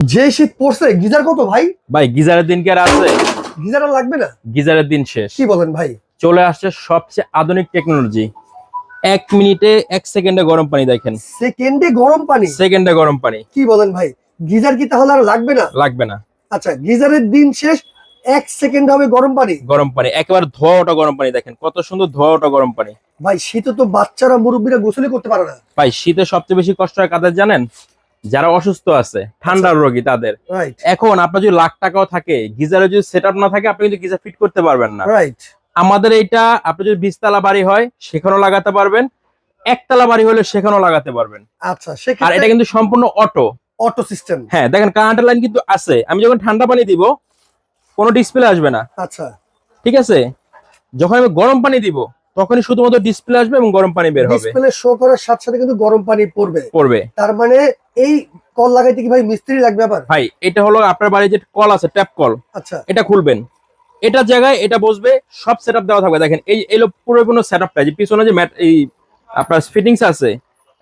যে শীত পড়ছে গিজার কত ভাই? ভাই গিজারের দিন কি আর আছে? গিজার লাগবে না? গিজারের দিন শেষ। কি বলেন ভাই? চলে আসছে সবচেয়ে আধুনিক টেকনোলজি এক মিনিটে এক সেকেন্ডে গরম পানি দেখেন। সেকেন্ডে গরম পানি? সেকেন্ডে গরম পানি। কি বলেন ভাই? গিজার কি তাহলে আর লাগবে না? লাগবে না। আচ্ছা গিজারের দিন শেষ এক সেকেন্ড হবে গরম পানি? গরম পানি একেবারে ধোয়া ওটা গরম পানি দেখেন কত সুন্দর ধোয়া ওটা গরম পানি। ভাই শীতে তো বাচ্চারা মুরব্বীরা গোসলই করতে পারে না। ভাই শীতে সবচেয়ে বেশি কষ্ট হয় কাদের জানেন? যারা অসুস্থ আছে ঠান্ডার রোগী তাদের। এখন আপনার যদি লাখ টাকাও থাকে গিজারে যদি সেট না থাকে আপনি কিন্তু গিজার ফিট করতে পারবেন না। আমাদের এইটা আপনি যদি বিশতলা বাড়ি হয় সেখানেও লাগাতে পারবেন। একতলা বাড়ি হলে সেখানেও লাগাতে পারবেন। আচ্ছা আর এটা কিন্তু সম্পূর্ণ অটো অটো সিস্টেম হ্যাঁ দেখেন কারেন্টের লাইন কিন্তু আছে। আমি যখন ঠান্ডা পানি দিব কোনো ডিসপ্লে আসবে না। আচ্ছা। ঠিক আছে? যখন আমি গরম পানি দিব তখনই শুধুমাত্র ডিসপ্লে আসবে এবং গরম পানি বের হবে। ডিসপ্লে শো করার সাথে সাথে কিন্তু গরম পানি পড়বে। পড়বে। তার মানে এই কল লাগাইতে কি ভাই মিস্ত্রি লাগবে আবার? ভাই এটা হলো আপনার বাড়ির যে কল আছে ট্যাপ কল আচ্ছা। এটা খুলবেন। এটার জায়গায় এটা বসবে সব সেটআপ দেওয়া থাকবে। দেখেন এই এলো পুরো কোনো সেটআপটা যে পিছনে যে ম্যাট এই আপনার ফিটিংস আছে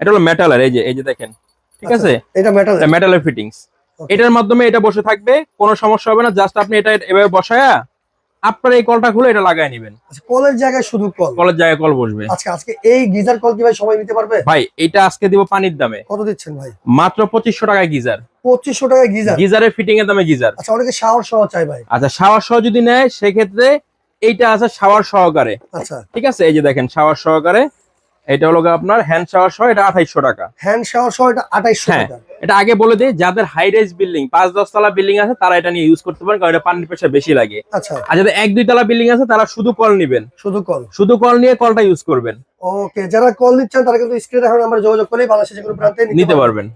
এটা হলো মেটালের এই যে এই যে দেখেন ঠিক আছে? এটা মেটাল মেটালের ফিটিংস এটার মাধ্যমে এটা বসে থাকবে কোনো সমস্যা হবে না জাস্ট আপনি এটা এভাবে বসায়া আপনার এই কলটা খুলে এটা লাগায় নেবেন। আচ্ছা কলের জায়গায় শুধু কল? কলের জায়গায় কল বসবে। আজকে আজকে এই গিজার কল কি ভাই সময় নিতে পারবে? ভাই এটা আজকে দিব পানির দামে। কত দিচ্ছেন ভাই? মাত্র পঁচিশশো টাকায় গিজার। পঁচিশশো টাকায় গিজার? গিজারের ফিটিং এর দামে গিজার। আচ্ছা অনেকে শাওয়ার সহ চাই ভাই। আচ্ছা শাওয়ার সহ যদি নেয় সেক্ষেত্রে এইটা আছে শাওয়ার সহকারে। আচ্ছা। ঠিক আছে? এই যে দেখেন শাওয়ার সহকারে। এটা হলো আপনার হ্যান্ড শাওয়ার সহ এটা আঠাইশশো টাকা। হ্যান্ড শাওয়ার সহ এটা আঠাইশশো হ্যাঁ। টাকা। এটা আগে বলে দিই যাদের হাই রেজ বিল্ডিং পাঁচ দশ তলা বিল্ডিং আছে তারা এটা নিয়ে ইউজ করতে পারেন কারণ এটা পানির পেশা বেশি লাগে। আচ্ছা। আর যাদের এক দুই তলা বিল্ডিং আছে তারা শুধু কল নিবেন। শুধু কল শুধু কল নিয়ে কলটা ইউজ করবেন। ওকে যারা কল নিচ্ছেন তারা কিন্তু স্ক্রিনে এখন আমরা যোগাযোগ করে বাংলাদেশে যে কোনো প্রান্তে নিতে পারবেন।